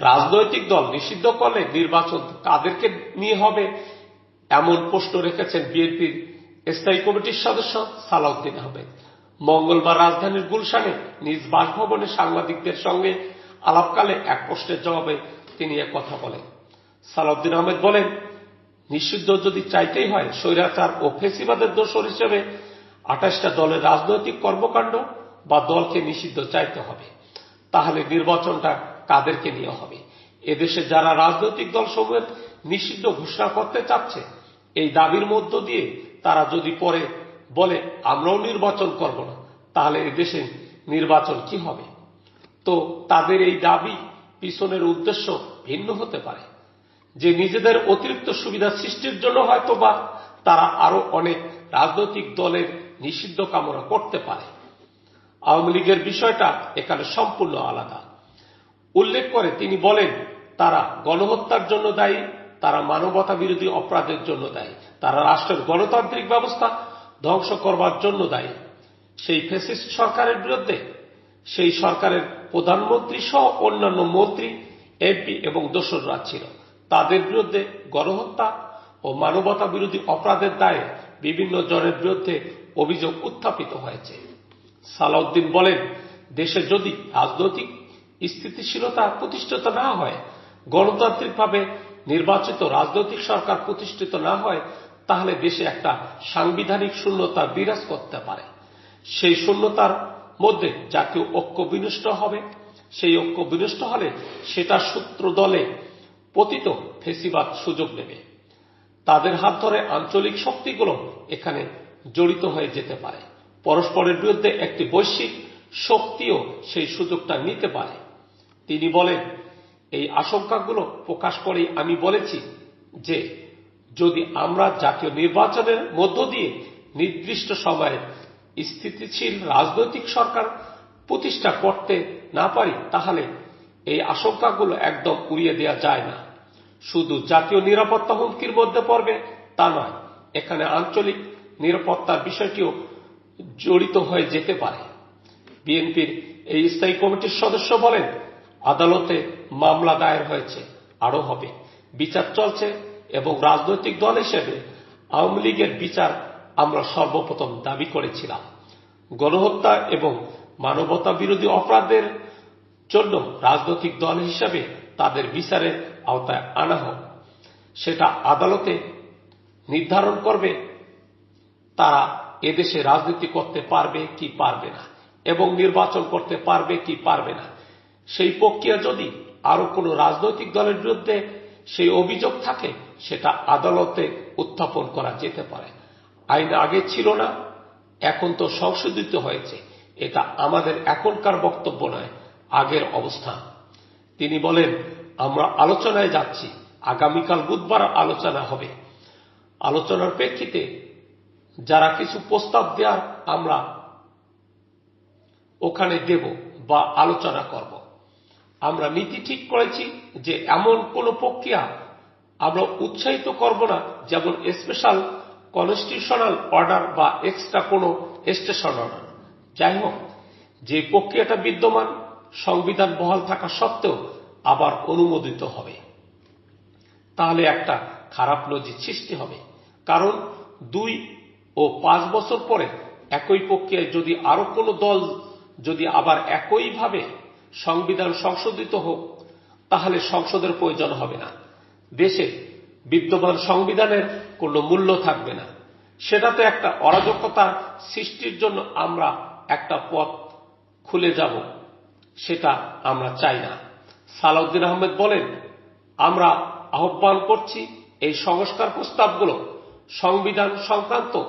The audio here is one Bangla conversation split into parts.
রাজনৈতিক দল নিষিদ্ধ করলে নির্বাচন কাদেরকে নিয়ে হবে? এমন প্রশ্ন রেখেছেন বিএনপির স্থায়ী কমিটির সদস্য সালাউদ্দিন আহমেদ। মঙ্গলবার রাজধানীর গুলশানে নিজ বাসভবনে সাংবাদিকদের সঙ্গে আলাপকালে এক প্রশ্নের জবাবে তিনি কথা বলেন। সালাউদ্দিন আহমেদ বলেন, নিষিদ্ধ যদি চাইতেই হয়, স্বৈরাচার ও ফেসিবাদের দোষর হিসেবে আঠাশটা দলের রাজনৈতিক কর্মকাণ্ড বা দলকে নিষিদ্ধ চাইতে হবে। তাহলে নির্বাচনটা কাদেরকে নিয়ে হবে। এদেশে যারা রাজনৈতিক দল সমূহের নিষিদ্ধ ঘোষণা করতে চাচ্ছে, এই দাবির মধ্য দিয়ে তারা যদি পরে বলে আমরাও নির্বাচন করব না, তাহলে এদেশে নির্বাচন কি হবে? তো তাদের এই দাবি পিছনের উদ্দেশ্য ভিন্ন হতে পারে। যে নিজেদের অতিরিক্ত সুবিধা সৃষ্টির জন্য হয়তো বা তারা আরও অনেক রাজনৈতিক দলের নিষিদ্ধ কামনা করতে পারে। আওয়ামী লীগের বিষয়টা এখানে সম্পূর্ণ আলাদা। উল্লেখ করে তিনি বলেন, তারা গণহত্যার জন্য দায়ী, তারা মানবতা বিরোধী অপরাধের জন্য দায়ী, তারা রাষ্ট্রের গণতান্ত্রিক ব্যবস্থা ধ্বংস করবার জন্য দায়ী। সেই ফেসিস্ট সরকারের বিরুদ্ধে, সেই সরকারের প্রধানমন্ত্রী সহ অন্যান্য মন্ত্রী, এমপি এবং দোসররা ছিল। তাদের বিরুদ্ধে গণহত্যা ও মানবতা বিরোধী অপরাধের দায়ে বিভিন্ন জনের বিরুদ্ধে অভিযোগ উত্থাপিত হয়েছে। সালাউদ্দিন বলেন, দেশে যদি রাজনৈতিক স্থিতিশীলতা প্রতিষ্ঠিত না হয়, গণতান্ত্রিকভাবে নির্বাচিত রাজনৈতিক সরকার প্রতিষ্ঠিত না হয়, তাহলে দেশে একটা সাংবিধানিক শূন্যতা বিরাজ করতে পারে। সেই শূন্যতার মধ্যে জাতীয় ঐক্য বিনষ্ট হবে। সেই ঐক্য বিনষ্ট হলে সেটা সূত্র দলে পতিত ফেসিবাদ সুযোগ নেবে তাদের হাত ধরে আঞ্চলিক শক্তিগুলো এখানে জড়িত হয়ে যেতে পারে। পরস্পরের বিরুদ্ধে একটি বৈশ্বিক শক্তিও সেই সুযোগটা নিতে পারে। তিনি বলেন, এই আশঙ্কাগুলো প্রকাশ করেই আমি বলেছি যে, যদি আমরা জাতীয় নির্বাচনের মধ্য দিয়ে নির্দিষ্ট সময়ে স্থিতিশীল রাজনৈতিক সরকার প্রতিষ্ঠা করতে না পারি, তাহলে এই আশঙ্কাগুলো একদম উড়িয়ে দেওয়া যায় না। শুধু জাতীয় নিরাপত্তা হুমকির মধ্যে পড়বে তা নয়, এখানে আঞ্চলিক নিরাপত্তার বিষয়টিও জড়িত হয়ে যেতে পারে। বিএনপির এই স্থায়ী কমিটির সদস্য বলেন আদালতে মামলা দায়ের হয়েছে, আরও হবে। বিচার চলছে এবং রাজনৈতিক দল হিসেবে আওয়ামী লীগের বিচার আমরা সর্বপ্রথম দাবি করেছিলাম। গণহত্যা এবং মানবতা বিরোধী অপরাধের জন্য রাজনৈতিক দল হিসাবে তাদের বিচারের আওতায় আনা হোক, সেটা আদালতে নির্ধারণ করবে তারা এদেশে রাজনীতি করতে পারবে কি পারবে না এবং নির্বাচন করতে পারবে কি পারবে না। সেই প্রক্রিয়া যদি আরও কোনো রাজনৈতিক দলের বিরুদ্ধে সেই অভিযোগ থাকে, সেটা আদালতে উত্থাপন করা যেতে পারে। আইন আগে ছিল না, এখন তো সংশোধিত হয়েছে। এটা আমাদের এখনকার বক্তব্য নয়, আগের অবস্থা। তিনি বলেন, আমরা আলোচনায় যাচ্ছি, আগামীকাল বুধবার আলোচনা হবে। আলোচনার প্রেক্ষিতে যারা কিছু প্রস্তাব দেওয়ার আমরা ওখানে দেব বা আলোচনা করব। আমরা নীতি ঠিক করেছি যে এমন কোন প্রক্রিয়া আমরা উৎসাহিত করব না, যেমন স্পেশাল কনস্টিটিউশনাল অর্ডার বা এক্সট্রা কোন স্টেশন অর্ডার যাই হোক, যে প্রক্রিয়াটা বিদ্যমান, সংবিধান বহাল থাকা সত্ত্বেও আবার অনুমোদিত হবে। তাহলে একটা খারাপ নজির সৃষ্টি হবে। কারণ দুই ও পাঁচ বছর পরে একই প্রক্রিয়ায় যদি আরও কোনো দল যদি আবার একইভাবে সংবিধান সংশোধিত হোক, তাহলে সংসদের প্রয়োজন হবে না। দেশে বিদ্যমান সংবিধানের কোনো মূল্য থাকবে না। সেটাতে একটা অরাজকতা সৃষ্টির জন্য আমরা একটা পথ খুলে যাব, সেটা আমরা চাই না। সালাউদ্দিন আহমেদ বলেন, আমরা আহ্বান করছি এই সংস্কার প্রস্তাবগুলো, সংবিধান সংক্রান্ত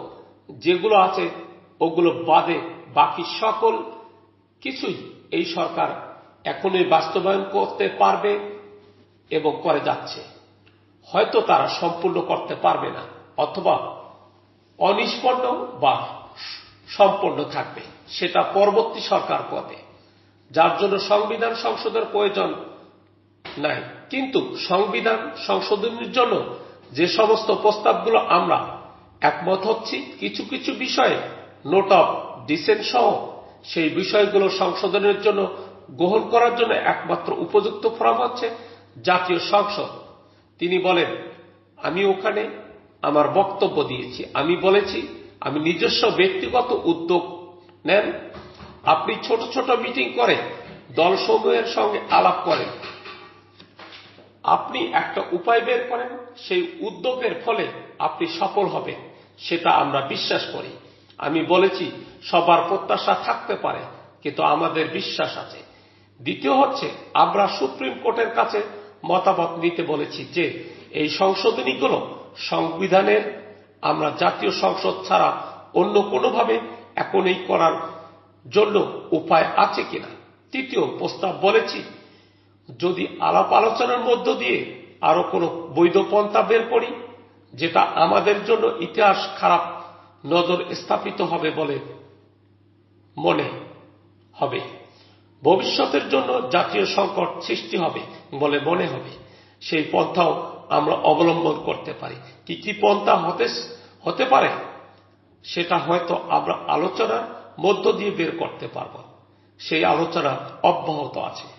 যেগুলো আছে, ওগুলো বাদে বাকি সকল কিছুই এই সরকার এখনই বাস্তবায়ন করতে পারবে এবং করে যাচ্ছে। হয়তো তারা সম্পূর্ণ করতে পারবে না, অথবা অনিষ্পন্ন বা সম্পন্ন থাকবে। সেটা পরবর্তী সরকার করবে। যার জন্য সংবিধান সংশোধনের প্রয়োজন নাই। কিন্তু সংবিধান সংশোধনের জন্য যে সমস্ত প্রস্তাবগুলো আমরা একমত হচ্ছি, কিছু কিছু বিষয়ে নোট অফ ডিসেন্ট সহ সেই বিষয়গুলো সংশোধনের জন্য গ্রহণ করার জন্য একমাত্র উপযুক্ত ফোরাম হচ্ছে জাতীয় সংসদ। তিনি বলেন, আমি ওখানে আমার বক্তব্য দিয়েছি। আমি বলেছি, আমি নিজস্ব ব্যক্তিগত উদ্যোগ নেন। আপনি ছোট ছোট মিটিং করে দলসমূহের সঙ্গে আলাপ করেন। আপনি একটা উপায় বের করেন, সেই উদ্যোগের ফলে আপনি সফল হবেন। সেটা আমরা বিশ্বাস করি। আমি বলেছি, সবার প্রত্যাশা থাকতে পারে, কিন্তু আমাদের বিশ্বাস আছে। দ্বিতীয় হচ্ছে, আমরা সুপ্রিম কোর্টের কাছে মতামত নিতে বলেছি যে, এই সংশোধনীগুলো সংবিধানের, আমরা জাতীয় সংসদ ছাড়া অন্য কোনোভাবে এখনই করার জন্য উপায় আছে কিনা। তৃতীয় প্রস্তাব বলেছি, যদি আলাপ আলোচনার মধ্য দিয়ে আরও কোনো বৈধ পন্থা বের করি, যেটা আমাদের জন্য ইতিহাস খারাপ নজর স্থাপিত হবে বলে মনে হবে। ভবিষ্যতের জন্য জাতীয় সংকট সৃষ্টি হবে বলে মনে হবে। সেই পন্থাও আমরা অবলম্বন করতে পারি। কি কি পন্থা হতে হতে পারে, সেটা হয়তো আমরা আলোচনার মধ্য দিয়ে বের করতে পারব। সেই আলোচনা অব্যাহত আছে।